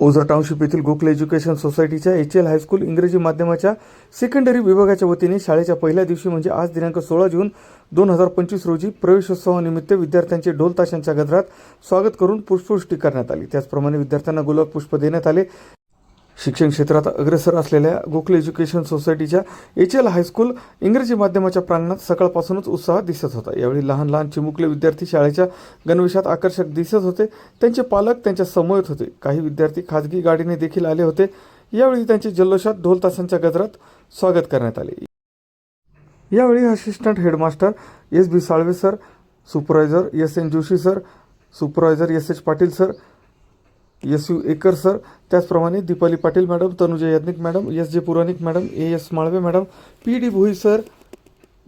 Ozar township येथील Gokhale education सोसायटीच्या H L high school इंग्रजी माध्यमाच्या सेकंडरी विभागाच्या वतीने शाळेच्या पहिल्या दिवशी म्हणजे आज दिनांक सोळा जून दोन हजार पंचवीस रोजी प्रवेशोत्सवानिमित्त विद्यार्थ्यांचे ढोल ताशांच्या गजरात स्वागत करून पुष्पवृष्टी करण्यात आली. त्याचप्रमाणे विद्यार्थ्यांना गुलाब पुष्प देण्यात आले. शिक्षण क्षेत्रात अग्रेसर असलेल्या गोखले एज्युकेशन सोसायटीच्या एच एल हायस्कूल इंग्रजी माध्यमाच्या प्रांगणात सकाळपासूनच उत्साह दिसत होता. यावेळी लहान लहान चिमुकले विद्यार्थी शाळेच्या गणवेशात आकर्षक दिसत होते. त्यांचे पालक त्यांच्यासमोर होते. काही विद्यार्थी खाजगी गाडीने देखील आले होते. यावेळी त्यांचे जल्लोषात ढोल तासांच्या गजरात स्वागत करण्यात आले. यावेळी assistant headmaster S B Salve sir supervisor S N Joshi sir supervisor S H Patil sir S U Ekar sir. त्याचप्रमाणे Deepali Patil madam Tanuja Yagnik madam S J Puranik madam A S Malve madam P D Bhoi sir.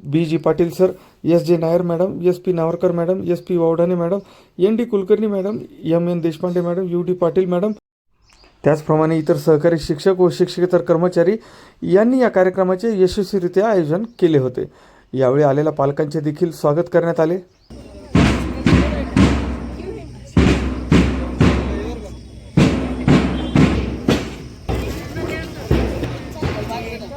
B G Patil sir. S J Nair madam S P Navarkar madam S P Wavdane madam N D Kulkarni madam M N Deshpande madam U D Patil madam. त्याचप्रमाणे इतर सहकारी शिक्षक व शिक्षकेतर कर्मचारी यांनी या कार्यक्रमाचे यशस्वीरित्या आयोजन केले होते. यावेळी आलेल्या पालकांचे देखील स्वागत करण्यात आले.